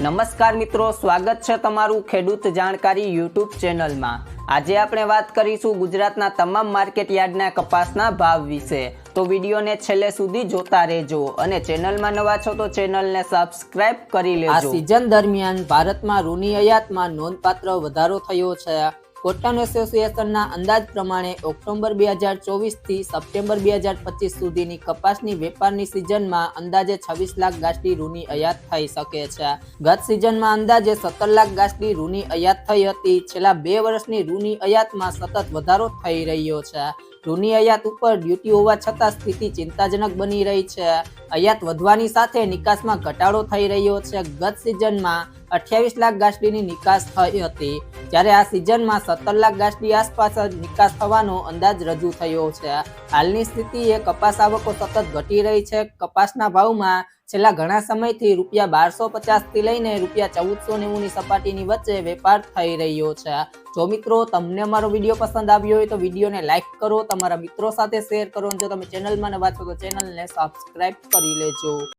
નમસ્કાર મિત્રો, સ્વાગત છે તમારું ખેડૂત જાણકારી યુટ્યુબ ચેનલમાં. આજે આપણે વાત કરીશું ગુજરાતના તમામ માર્કેટ યાર્ડના કપાસના ભાવ વિશે. તો વિડીયોને છેલ્લે સુધી જોતા રહેજો અને ચેનલમાં નવા છો તો ચેનલને સબસ્ક્રાઇબ કરી આ લેજો સિઝન દરમિયાન ભારતમાં રૂની આયાતમાં નોંધપાત્ર વધારો થયો છે. કોટન એસોસિએશનના અંદાજ પ્રમાણે ઓક્ટોબર બે હજાર ચોવીસથી સપ્ટેમ્બર બે હજાર પચીસ સુધીની કપાસની વેપારની સિઝનમાં અંદાજે છવ્વીસ લાખ ગાંસડી રૂની આયાત થઈ શકે છે. ગત સિઝનમાં અંદાજે સત્તર લાખ ગાંસડી રૂની આયાત થઈ હતી. છેલ્લા બે વર્ષની રૂની આયાતમાં સતત વધારો થઈ રહ્યો છે. રૂની આયાત ઉપર ડ્યુટી હોવા છતાં સ્થિતિ ચિંતાજનક બની રહી છે. આયાત વધવાની સાથે નિકાસમાં ઘટાડો થઈ રહ્યો છે. ગત સિઝનમાં અઠ્યાવીસ લાખ ગાંસડીની નિકાસ થઈ હતી. જ્યારે આ સિઝનમાં સત્તર લાખ ગાંઠની આસપાસ જ નિકાસ થવાનો અંદાજ રજૂ થયો છે. હાલની સ્થિતિએ કપાસ આવકો સતત ઘટી રહી છે. કપાસના ભાવમાં છેલ્લા ઘણા સમયથી રૂપિયા બારસો પચાસથી લઈને રૂપિયા ચૌદસો નેવુંની સપાટીની વચ્ચે વેપાર થઈ રહ્યો છે. જો મિત્રો તમને અમારો વીડિયો પસંદ આવ્યો હોય તો વિડીયોને લાઇક કરો, તમારા મિત્રો સાથે શેર કરો જો તમે ચેનલમાં નવા છો તો ચેનલને સબસ્ક્રાઇબ કરી લેજો.